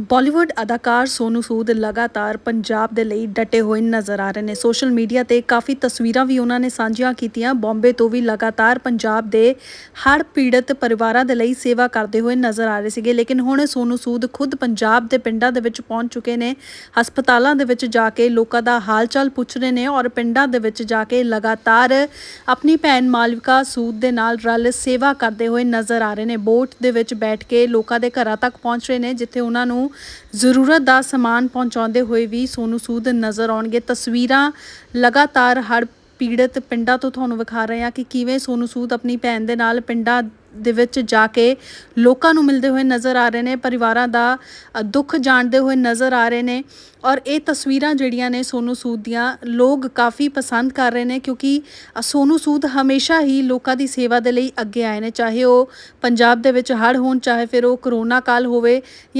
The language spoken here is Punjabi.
ਬਾਲੀਵੁੱਡ ਅਦਾਕਾਰ ਸੋਨੂ ਸੂਦ ਲਗਾਤਾਰ ਪੰਜਾਬ ਦੇ ਲਈ ਡਟੇ ਹੋਏ ਨਜ਼ਰ ਆ ਰਹੇ ਨੇ। ਸੋਸ਼ਲ ਮੀਡੀਆ ਤੇ ਕਾਫੀ ਤਸਵੀਰਾਂ ਵੀ ਉਹਨਾਂ ਨੇ ਸਾਂਝੀਆਂ ਕੀਤੀਆਂ। ਬੰਬੇ ਤੋਂ ਵੀ ਲਗਾਤਾਰ ਪੰਜਾਬ ਦੇ ਹਰ ਪੀੜਤ ਪਰਿਵਾਰਾਂ ਦੇ ਲਈ ਸੇਵਾ ਕਰਦੇ ਹੋਏ ਨਜ਼ਰ ਆ ਰਹੇ ਸੀਗੇ। ਲੇਕਿਨ ਹੁਣ ਸੋਨੂ ਸੂਦ ਖੁਦ ਪੰਜਾਬ ਦੇ ਪਿੰਡਾਂ ਦੇ ਵਿੱਚ ਪਹੁੰਚ ਚੁੱਕੇ ਨੇ। ਹਸਪਤਾਲਾਂ ਦੇ ਵਿੱਚ ਜਾ ਕੇ ਲੋਕਾਂ ਦਾ ਹਾਲ ਚਾਲ ਪੁੱਛ ਰਹੇ ਨੇ ਔਰ ਪਿੰਡਾਂ ਦੇ ਵਿੱਚ ਜਾ ਕੇ ਲਗਾਤਾਰ ਆਪਣੀ ਭੈਣ ਮਾਲਵਿਕਾ ਸੂਦ ਦੇ ਨਾਲ ਰਲ ਸੇਵਾ ਕਰਦੇ ਹੋਏ ਨਜ਼ਰ ਆ ਰਹੇ ਨੇ। ਬੋਟ ਦੇ ਵਿੱਚ ਬੈਠ ਕੇ ਲੋਕਾਂ ਦੇ ਘਰਾਂ ਤੱਕ ਪਹੁੰਚ ਰਹੇ ਨੇ, ਜਿੱਥੇ ਉਹਨਾਂ ਨੂੰ ਜ਼ਰੂਰਤ ਦਾ ਸਮਾਨ ਪਹੁੰਚਾਉਂਦੇ ਹੋਏ ਵੀ ਸੋਨੂ ਸੂਦ ਨਜ਼ਰ ਆਉਣਗੇ। ਤਸਵੀਰਾਂ ਲਗਾਤਾਰ ਹੜ੍ਹ ਪੀੜਤ ਪਿੰਡਾਂ ਤੋਂ ਤੁਹਾਨੂੰ ਵਿਖਾ ਰਹੇ ਹਾਂ ਕਿ ਕਿਵੇਂ ਸੋਨੂ ਸੂਦ ਆਪਣੀ ਭੈਣ ਦੇ ਨਾਲ ਪਿੰਡਾਂ ਦੇ ਵਿੱਚ ਜਾ ਕੇ ਲੋਕਾਂ ਨੂੰ ਮਿਲਦੇ ਹੋਏ ਨਜ਼ਰ ਆ ਰਹੇ ਨੇ ਪਰਿਵਾਰਾਂ ਦਾ ਦੁੱਖ ਜਾਣਦੇ ਹੋਏ ਨਜ਼ਰ ਆ ਰਹੇ ਨੇ ਔਰ ਇਹ ਤਸਵੀਰਾਂ ਜਿਹੜੀਆਂ ਨੇ ਸੋਨੂ ਸੂਦ ਦੀਆਂ ਲੋਕ ਕਾਫੀ ਪਸੰਦ ਕਰ ਰਹੇ ਨੇ ਕਿਉਂਕਿ ਅ, ਸੋਨੂ ਸੂਦ ਹਮੇਸ਼ਾ ਹੀ ਲੋਕਾਂ ਦੀ ਸੇਵਾ ਦੇ ਲਈ ਅੱਗੇ ਆਏ ਨੇ ਚਾਹੇ ਉਹ ਪੰਜਾਬ ਦੇ ਵਿੱਚ ਹੜ੍ਹ ਹੋਣ ਚਾਹੇ ਫਿਰ ਉਹ ਕਰੋਨਾ ਕਾਲ ਹੋਵੇ